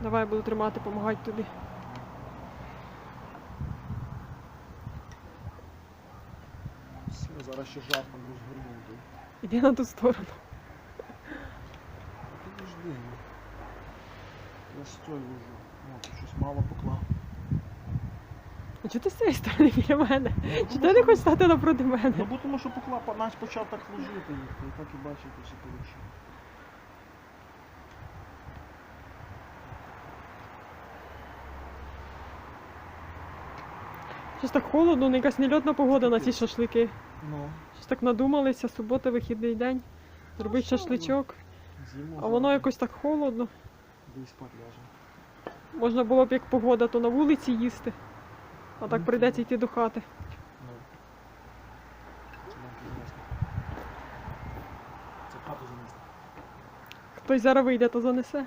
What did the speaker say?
Давай я буду тримати, допомагати тобі. Все, зараз ще жарко буду згорнути. Іди на ту сторону. Підожди. ну. Я ж стой лежу. О, тут щось мало поклав. А чого ти з цієї сторони біля мене? Чи ти не хочеш стати напроти мене? Ну бо тому що поклав, по- наче почав так ложити їх, і так і бачите, що вийшло. Щось так холодно, ну якась нельотна погода на ці шашлики. Ну, Щось так надумалися, субота, вихідний день. Зробити шашличок. зиму. А воно якось так холодно. Можна було б як погода, то на вулиці їсти. А так Ну, прийдеться йти до хати. Ну. Це хату занести. Хтось зараз вийде, то занесе.